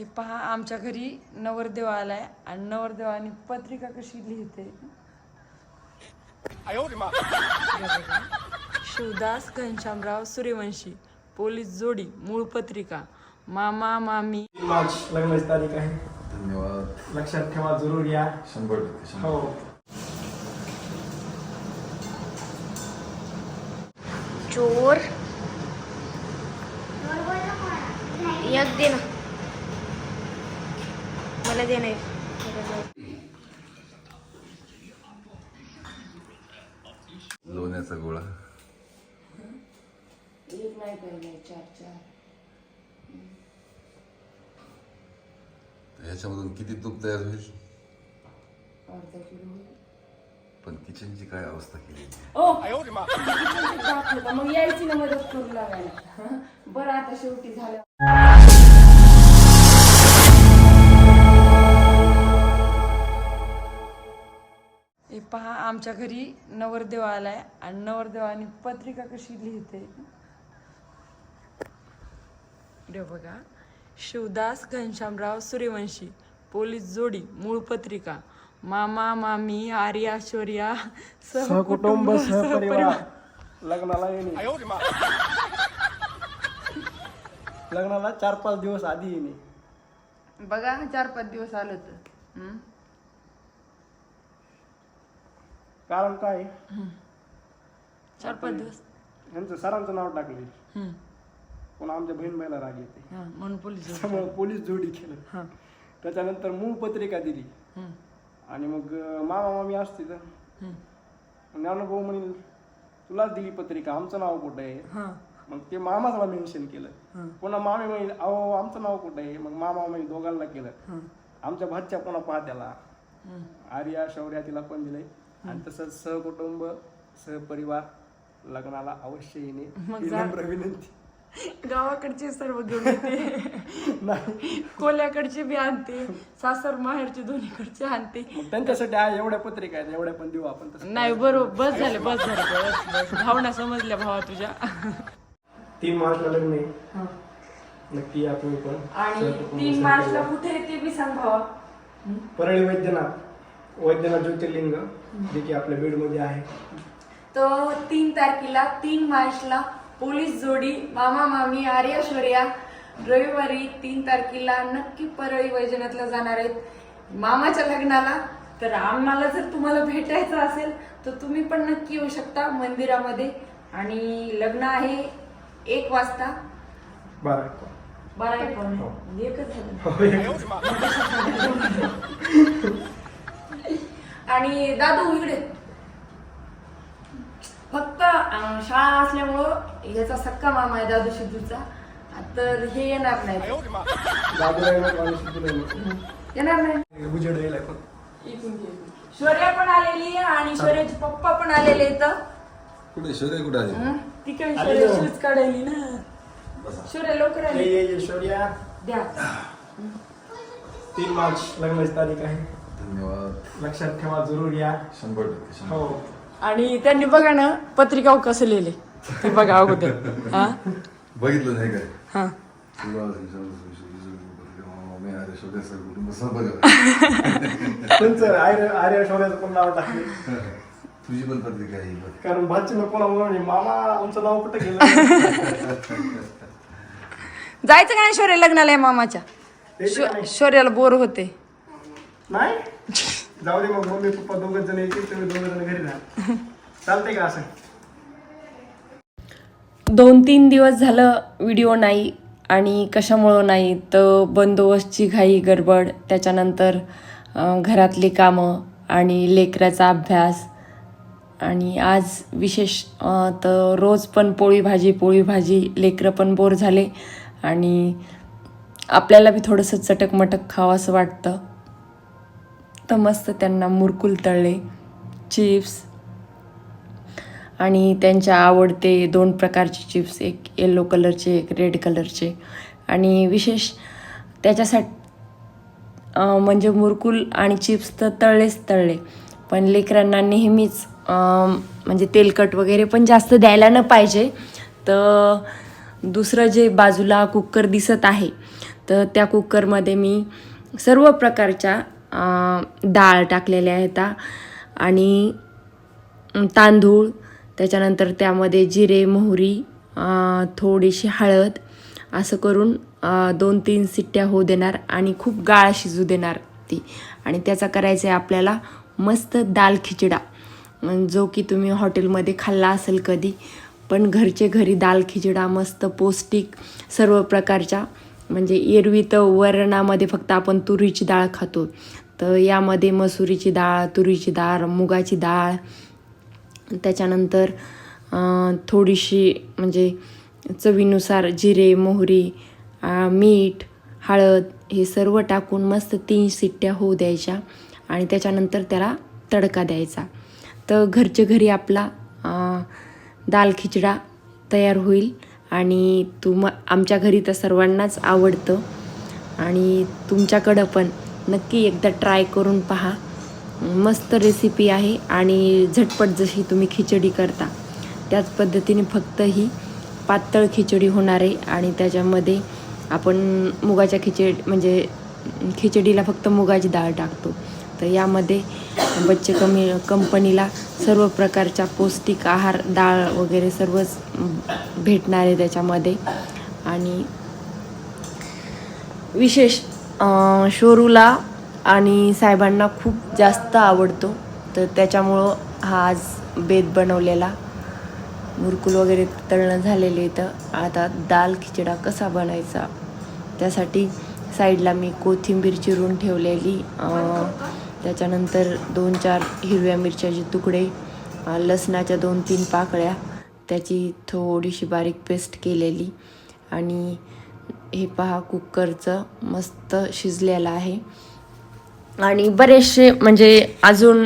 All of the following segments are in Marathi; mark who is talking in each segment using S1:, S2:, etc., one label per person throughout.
S1: हे पहा आमच्या घरी नवरदेव आलाय आणि नवरदेवानी पत्रिका कशी लिहिते. शिवदास घनश्यामराव सूर्यवंशी पोलीस जोडी मूळ पत्रिका. मामा मामी.
S2: मार्च लग्नाची तारीख आहे.
S3: धन्यवाद.
S2: लक्षात ठेवा जरूर या.
S3: शंभर टक्के शंभर
S2: हो.
S4: चोर. एक दे ना मला दे नाही
S3: लोण्याचा गोळा.
S1: एक नाही काही चार चार.
S3: ह्याच्यामधून किती तूप तयार होईल?
S1: अर्धा किलो
S3: पण किचनची काय अवस्था केली?
S1: मग यायची ना मदत करू लागायला. बरं आता शेवटी झालं. पहा आमच्या घरी नवरदेव आलाय आणि नवरदेवानी पत्रिका कशी लिहिते? बघा. शिवदास घनश्यामराव सूर्यवंशी पोलीस जोडी मूळ पत्रिका. मामा मामी आर्या शौर्या
S2: सहकुटुंब सहपरिवार. लग्नाला येणे. लग्नाला चार पाच दिवस आधी येणे.
S1: बघा चार पाच दिवस आलं तर हम्म?
S2: कारण काय?
S1: चार पाच दिवस.
S2: यांचं सरांचं नाव टाकले
S1: हम्म.
S2: पुन्हा आमच्या बहीण बाईला राग येते.
S1: हा, म्हणून पोलीस.
S2: त्यामुळे पोलीस जोडी केलं. त्याच्यानंतर मूळ पत्रिका दिली. आणि मग अं, मामा मामी असते तर. ज्ञानभाऊ म्हणेल तुलाच दिली पत्रिका आमचं नाव कुठं आहे?
S1: हा.
S2: मग ते मामाला मेन्शन केलं. पुन्हा मामी म्हणेल अहो आमचं नाव कुठं आहे? मग मामा मामी दोघांना केलं. आमच्या भातच्या पुन्हा पाहत्याला. आर्या शौर्या तिला पण दिलंय. आणि तसंच सहकुटुंब सहपरिवार लग्नाला अवश्य येणे
S1: मग
S2: ही
S1: जा.
S2: नम्र विनंती.
S1: गावाकडचे सर्व घेऊन येते.
S2: नाही.
S1: कोल्याकडचे बी आणते सासर माहेरचे दोन्हीकडचे आणते.
S2: मग त्यांच्यासाठी आहे एवढ्या पत्रिका आहेत एवढ्या पण देऊ आपण तसं.
S1: नाही बरोबर बस झाले बस झाले बस बस. भावना समजल्या भावा तुझ्या.
S2: तीन मार्चला लग्न आहे. नक्की या तुम्ही पण.
S1: आणि
S2: सहकुटुंब,
S1: तीन मार्चला
S2: सहपरिवार.
S1: कुठे आहे ते बी सांग भावा.
S2: परळी वैद्यनाथ. वैद्यनाथ ज्योतिर्लिंग जे की आपल्या बीडमध्ये आहे.
S1: तर तीन तारखेला तीन मार्चला पोलीस जोडी मामा मामी आर्या शौर्या रविवारी तीन तारखेला नक्की परळी वैजनाथला जाणार आहेत. मामाच्या लग्नाला तर आम्हाला जर तुम्हाला भेटायचं असेल तर तुम्ही पण नक्की येऊ शकता मंदिरामध्ये. आणि लग्न आहे एक वाजता.
S2: बारा एक.
S1: बारा एक पावणे. म्हणजे एकच झालं.
S2: हो, एक.
S1: आणि दादू इकडे. फक्त शाळा असल्यामुळं याचा सक्का मामा आहे दादू सिद्धूचा तर हे येणार नाही.
S2: येणार,
S1: नाही. शौर्या पण आलेली आहे आणि शौर्याचे पप्पा पण आलेले इथं.
S3: कुठे शौर्य कुठे आले
S1: हं? ती काय
S2: आली
S1: शौर्या. शूज काढायली ना. शौर्या लवकर आली.
S2: ये ये शौर्या.
S1: द्या.
S2: तीन मार्च लग्नाची तारीख आहे.
S3: धन्यवाद.
S2: लक्षात ठेवा जरूर या.
S3: शंभर टक्के शंभर
S2: हो.
S1: आणि त्यांनी बघा ना पत्रिका कसं लिहिले ते बघा अगोदर. हा?
S3: बघितलं नाही काय
S1: हा.
S2: त्यांचं आर्य आर्य शौर्याचं पण नाव टाकले.
S3: तुझी पण पत्रिका आहे ही बघ.
S2: कारण भाची नको ना म्हणून मामा आमचं नाव कुठं गेलं?
S1: जायचं का नाही शौर्य लग्नाला आहे मामाच्या? शौर्याला बोर होते.
S2: नाही? जाऊ दे मग मम्मी पप्पा दोघं जण येतील तुम्ही दोघं जण घरी राहा. चालतंय का असं?
S5: दोन तीन दिवस झालं व्हिडिओ नाही आणि कशामुळं नाही तर बंदोबस्तची घाई गडबड त्याच्यानंतर घरातली कामं आणि लेकराचा अभ्यास. आणि आज विशेष तर रोज पण पोळी भाजी पोळी भाजी लेकरं पण बोर झाले आणि आपल्याला बी थोडंसं चटकमटक खावंसं वाटतं. तर मस्त त्यांना मुरकुल तळले. चिप्स. आणि त्यांच्या आवडते दोन प्रकारचे चिप्स एक येलो कलरचे एक रेड कलरचे आणि विशेष त्याच्यासाठी म्हणजे मुरकुल आणि चिप्स तर तळलेच तळले. पण लेकरांना नेहमीच म्हणजे तेलकट वगैरे पण जास्त द्यायला न पाहिजे. तर दुसरं जे बाजूला कुकर दिसत आहे तर त्या कुकरमध्ये मी सर्व प्रकारच्या डाळ टाकलेल्या आहेत आणि तांदूळ त्याच्यानंतर त्यामध्ये जिरे मोहरी थोडीशी हळद असं करून दोन तीन सिट्ट्या होऊ देणार आणि खूप गाळ शिजू देणार ती. आणि त्याचा करायचा आहे आपल्याला मस्त दाल खिचडा. जो की तुम्ही हॉटेलमध्ये खाल्ला असेल कधी पण घरचे घरी दाल खिचडा मस्त पौष्टिक सर्व प्रकारच्या म्हणजे एरवी तर वरणामध्ये फक्त आपण तुरीची डाळ खातो. तर यामध्ये मसुरीची डाळ तुरीची डाळ मुगाची डाळ त्याच्यानंतर थोडीशी म्हणजे चवीनुसार जिरे मोहरी मीठ हळद हे सर्व टाकून मस्त तीन सिट्ट्या होऊ द्यायच्या आणि त्याच्यानंतर त्याला तडका द्यायचा. तर घरच्या घरी आपला दाल खिचडा तयार होईल. आणि तुम आमच्या घरी तर सर्वांनाच आवडतं. आणि तुमच्याकडं पण नक्की एकदा ट्राय करून पहा. मस्त रेसिपी आहे आणि झटपट जशी तुम्ही खिचडी करता त्याच पद्धतीने फक्त ही पातळ खिचडी होणार आहे आणि त्याच्यामध्ये आपण मुगाच्या खिचडी म्हणजे खिचडीला फक्त मुगाची डाळ टाकतो. तर यामध्ये बच्चे कमी कंपनीला सर्व प्रकारच्या पौष्टिक आहार डाळ वगैरे सर्वच भेटणार आहे त्याच्यामध्ये. आणि विशेष शोरूला आणि साहेबांना खूप जास्त आवडतो. तर त्याच्यामुळं हा आज बेत बनवलेला. मुरकुल वगैरे तळणं झालेले तर आता दाल खिचडा कसा बनायचा? त्यासाठी साईडला मी कोथिंबीर चिरून ठेवलेली. त्याच्यानंतर दोन चार हिरव्या मिरच्याचे तुकडे लसणाच्या दोन तीन पाकळ्या त्याची थोडीशी बारीक पेस्ट केलेली. आणि हे पहा कुकरचं मस्त शिजलेलं आहे. आणि बरेचसे म्हणजे अजून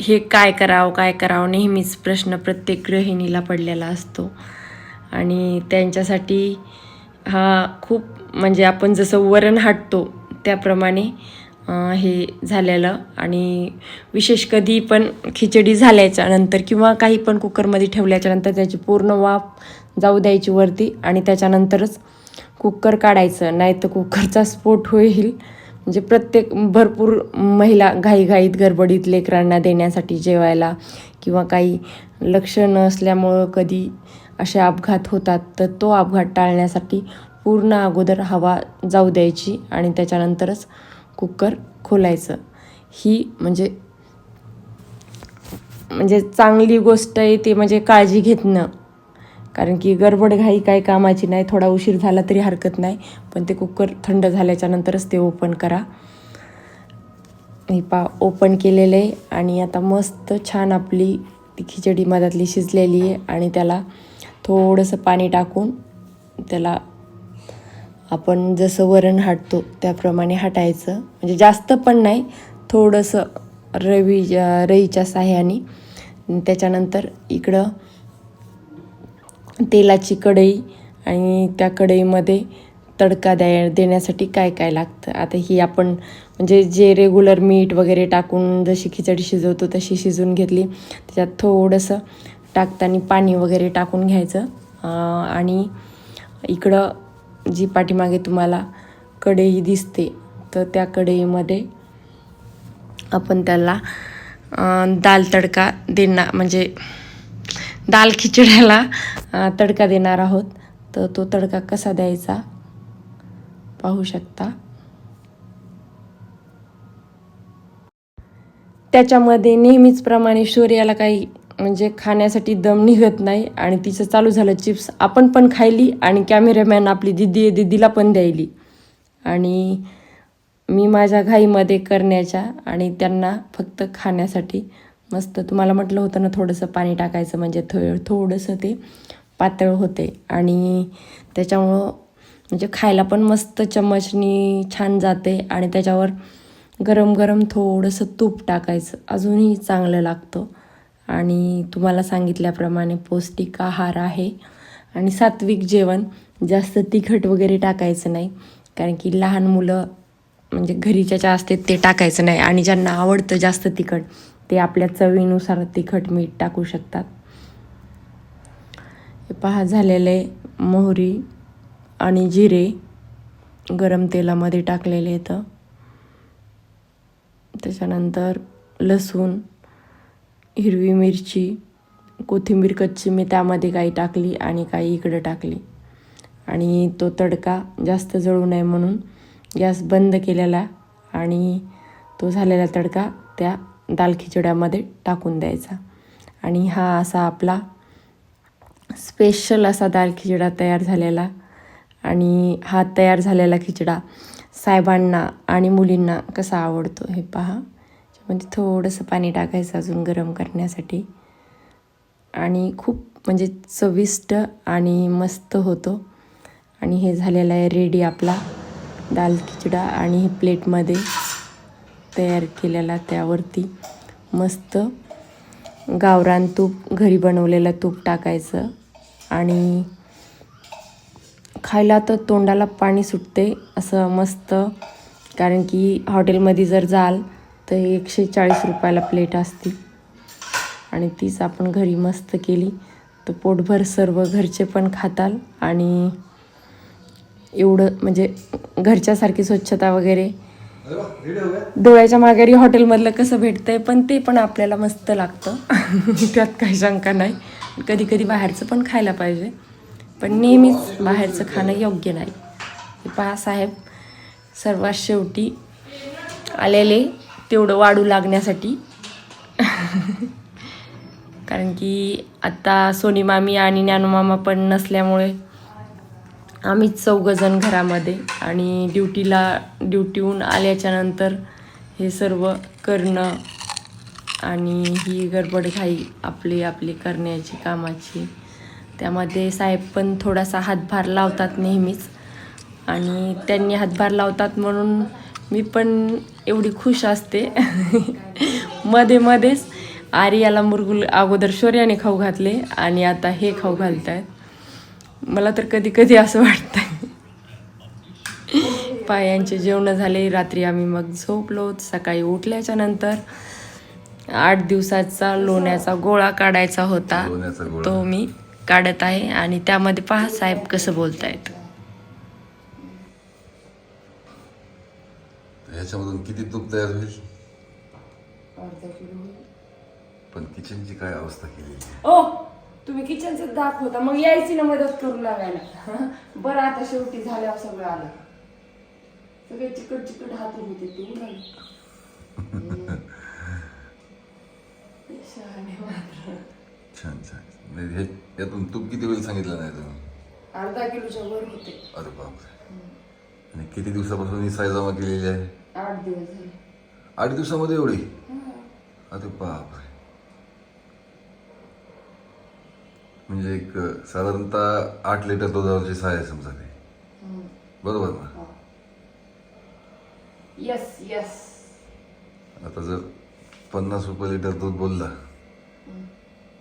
S5: हे काय करावं काय करावं नेहमीच प्रश्न प्रत्येक गृहिणीला पडलेला असतो. आणि त्यांच्यासाठी हा खूप म्हणजे आपण जसं वरण हाटतो त्याप्रमाणे हे झालेलं आणि विशेष कधी पण खिचडी झाल्याच्यानंतर किंवा काही पण कुकरमध्ये ठेवल्याच्या नंतर त्याची पूर्ण वाफ जाऊ द्यायची वरती आणि त्याच्यानंतरच कुकर काढायचं. नाही तर कुकरचा स्फोट होईल. म्हणजे प्रत्येक भरपूर महिला घाईघाईत गडबडीत लेकरांना देण्यासाठी जेवायला किंवा काही लक्ष नसल्यामुळं कधी असे अपघात होतात तर तो अपघात टाळण्यासाठी पूर्ण अगोदर हवा जाऊ द्यायची आणि त्याच्यानंतरच कुकर खोलायचं. ही म्हणजे म्हणजे चांगली गोष्ट आहे ते म्हणजे काळजी घेतणं. कारण की गडबड घाई काही कामाची नाही थोडा उशीर झाला तरी हरकत नाही पण ते कुकर थंड झाल्याच्या नंतरच ते ओपन करा. मी पा ओपन केलेलं आहे आणि आता मस्त छान आपली ती खिचडी मधातली शिजलेली आहे आणि त्याला थोडंसं पाणी टाकून त्याला आपण जसं वरण हाटतो त्याप्रमाणे हाटायचं. म्हणजे जास्त पण नाही थोडंसं रवी रईच्या साह्याने. त्याच्यानंतर इकडं तेलाची कढई आणि त्या कढईमध्ये तडका द्या देण्यासाठी काय काय लागतं. आता ही आपण म्हणजे जे रेग्युलर मीठ वगैरे टाकून जशी खिचडी शिजवतो तशी शिजवून घेतली. त्याच्यात थोडंसं टाकताना पाणी वगैरे टाकून घ्यायचं. आणि इकडं जी पाठीमागे तुम्हाला कढई दिसते तर त्या कढईमध्ये आपण त्याला दाल तडका देणार म्हणजे दाल खिचड्याला तडका देणार आहोत. तर तो तडका कसा द्यायचा? पाहू शकता. त्याच्यामध्ये नेहमीच प्रमाणे शौर्याला काही म्हणजे खाण्यासाठी दम निघत नाही आणि तिचं चालू झालं चिप्स. आपण पण खायली आणि कॅमेरामॅन आपली दिदी आहे दिदीला पण द्यायली. आणि मी माझ्या घाईमध्ये करण्याच्या आणि त्यांना फक्त खाण्यासाठी मस्त तुम्हाला म्हटलं होतं ना थोडंसं पाणी टाकायचं म्हणजे थो थोडंसं ते पातळ होते. आणि त्याच्यामुळं म्हणजे खायला पण मस्त चम्मचनी छान जाते आणि त्याच्यावर गरम गरम थोडंसं तूप टाकायचं. अजूनही चांगलं लागतं. आणि तुम्हाला सांगितल्याप्रमाणे पौष्टिक आहार आहे. आणि सात्विक जेवण जास्त तिखट वगैरे टाकायचं नाही. कारण की लहान मुलं म्हणजे घरी ज्याच्या असतात ते टाकायचं नाही. आणि ज्यांना आवडतं जास्त तिखट ते आपल्या चवीनुसार तिखट मीठ टाकू शकतात. हे पहा झालेले मोहरी आणि जिरे गरम तेलामध्ये टाकलेले येतं त्याच्यानंतर लसूण हिरवी मिरची कोथिंबीर कच्ची मी त्यामध्ये काही टाकली आणि काही इकडं टाकली. आणि तो तडका जास्त जळू नये म्हणून गॅस बंद केलेला आणि तो झालेला तडका त्या दाल खिचड्यामध्ये टाकून द्यायचा. आणि हा असा आपला स्पेशल असा दाल खिचडा तयार झालेला. आणि हा तयार झालेला खिचडा साहेबांना आणि मुलींना कसा आवडतो हे पहा. म्हणजे थोडंसं पाणी टाकायचं अजून गरम करण्यासाठी. आणि खूप म्हणजे चविष्ट आणि मस्त होतो. आणि हे झालेलं आहे रेडी आपला दाल खिचडा आणि हे प्लेटमध्ये तयार केलेला त्यावरती मस्त गावरान तूप घरी बनवलेलं तूप टाकायचं. आणि खायला तर तोंडाला पाणी सुटते असं मस्त कारण की हॉटेलमध्ये जर जाल तर एकशे चाळीस रुपयाला प्लेट असती. आणि तीच आपण घरी मस्त केली. तर पोटभर सर्व घरचे पण खाताल. आणि एवढं म्हणजे घरच्यासारखी स्वच्छता वगैरे. डोळ्याच्या माघारी हॉटेलमधलं कसं भेटतंय पण ते पण आपल्याला मस्त लागतं. त्यात काही शंका नाही. कधी कधी बाहेरचं पण खायला पाहिजे. पण नेहमीच बाहेरचं खाणं योग्य नाही. पहा साहेब सर्वात शेवटी आलेले तेवढं वाढू लागण्यासाठी. कारण की आत्ता सोनी मामी आणि ज्ञानूमामा पण नसल्यामुळे आम्हीच चौघजण घरामध्ये आणि ड्युटीला ड्युटीहून आल्याच्यानंतर हे सर्व करणं आणि ही गडबड घाई आपली आपली करण्याची कामाची. त्यामध्ये साहेब पण थोडासा हातभार लावतात नेहमीच. आणि त्यांनी हातभार लावतात म्हणून मी पण एवढी खुश असते. मध्ये मध्येच आर्याला मुरगुल अगोदर शौर्याने खाऊ घातले आणि आता हे खाऊ घालत आहेत मला तर कधी कधी असं वाटतं पायांचे जेवण झाले रात्री आम्ही मग झोपलो. सकाळी उठल्याच्या नंतर आठ दिवसाचा लोण्याचा गोळा काढायचा होता. तो मी काढत आहे आणि त्यामध्ये पहा साहेब कसं बोलतायत.
S3: ह्याच्यामधून किती तूप तयार होईल? पण किचनची काय अवस्था केलेली आहे?
S1: ओ तुम्ही किचनचं दाखवता मग यायची ना मदत करू लागायला. बरं आता शेवटी झाल्यावर सगळं आलं. सगळे चिकट चिकट हात होते ते उडाले. शहाणे मात्र.
S3: छान छान. म्हणजे हे यातून तूप किती होईल सांगितलं नाही तुम्ही?
S1: अर्धा किलोच्या वर होते.
S3: अरे बापरे. आणि किती दिवसापासून ही साय जमा केलेली आहे?
S1: आठ दिवस झाले.
S3: आठ दिवसामध्ये एवढी? अरे बापरे. म्हणजे एक साधारणतः आठ लिटर दुधाची साय समजा ते. बरोबर ना?
S1: येस येस
S3: आता जर पन्नास रुपये लिटर दूध बोलला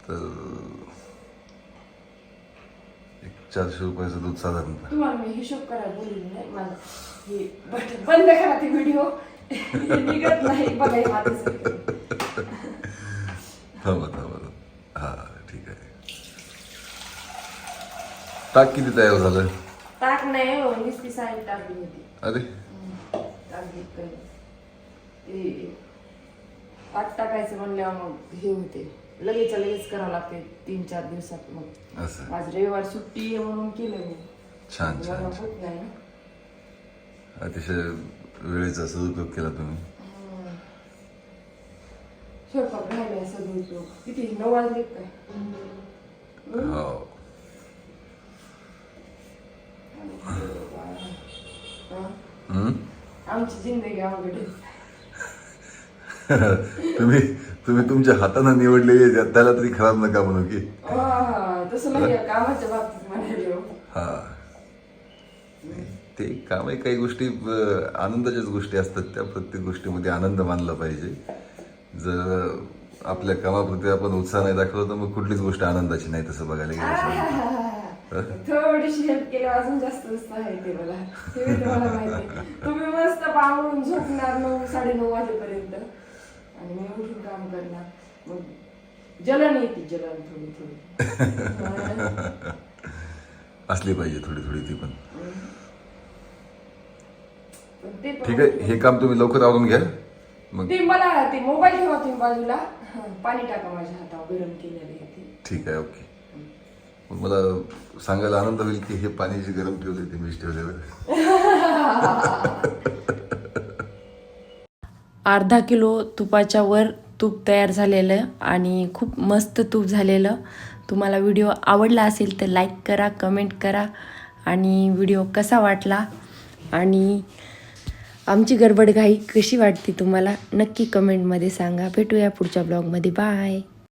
S3: तर चारशे रुपयाचं दूध साधारणतः.
S1: तुम्हाला मी हिशोब करायला बोलली नाही मला हे बट- बंद करा ती व्हिडिओ. निघत नाही बघा हे माझं
S3: थांबा थांबा. हा ठीक आहे. ताक किती तयार झालं?
S1: टाक नाही हो नुसती साईड टाकली होती
S3: अरे.
S1: ते ताक टाकायचं म्हणल्यावर मग हे होते. लगेच लगेच करावं लागते तीन चार दिवसात मग.
S3: असं.
S1: आज रविवार सुट्टी आहे म्हणून केलं मी.
S3: छान छान
S1: मला होत नाही ना.
S3: अतिशय वेळेचा सदुपयोग केला तुम्ही.
S1: स्वयंपाक उपयोग किती? नऊ वाजले काय?
S3: हो.
S1: हा?
S3: हम्म?
S1: आमची जिंदगी अवघड आहे.
S3: तुम्ही तुम्ही तुमच्या हातानं निवडलेले त्या- त्याला तरी खराब नका म्हणू की.
S1: तसं नाही आहे, कामाच्या बाबतीत हो.
S3: ते काम आहे काही गोष्टी आनंदाच्याच गोष्टी असतात त्या प्रत्येक गोष्टीमध्ये आनंद मानला पाहिजे. जर आपल्या कामाप्रती आपण उत्साह नाही दाखवला तर मग कुठलीच गोष्ट आनंदाची नाही तसं बघायला गेलं
S1: थोडीशी हेल्प केली अजून जास्त आहे ते मला. आहे. तुम्ही मस्त पांघरून झोपणार नऊ साडेनऊ वाजेपर्यंत. आणि मी उठून काम करणार. मग जलन येते जलन थोडी थोडी.
S3: असली पाहिजे थोडी थोडी ती पण.
S1: पण ते पण-
S3: ठीक आहे हे काम तुम्ही लवकर आवरून घ्या. मग
S1: ते मला ते मोबाईल ठेवा तुम्ही बाजूला. पाणी टाका माझ्या हातावर गरम केलेलं ते.
S3: ठीक आहे ओके. मग मला सांगायला आनंद होईल की हे पाणी जे गरम ठेवले ते मीच ठेवलेलं
S5: अर्धा किलो तुपाच्या वर तूप तयार झालेलं आणि खूप मस्त तूप झालेलं. तुम्हाला व्हिडिओ आवडला असेल तर लाईक करा कमेंट करा आणि व्हिडिओ कसा वाटला आणि आमची गडबड घाई कशी वाटते तुम्हाला नक्की कमेंटमध्ये सांगा. भेटूया पुढच्या ब्लॉगमध्ये बाय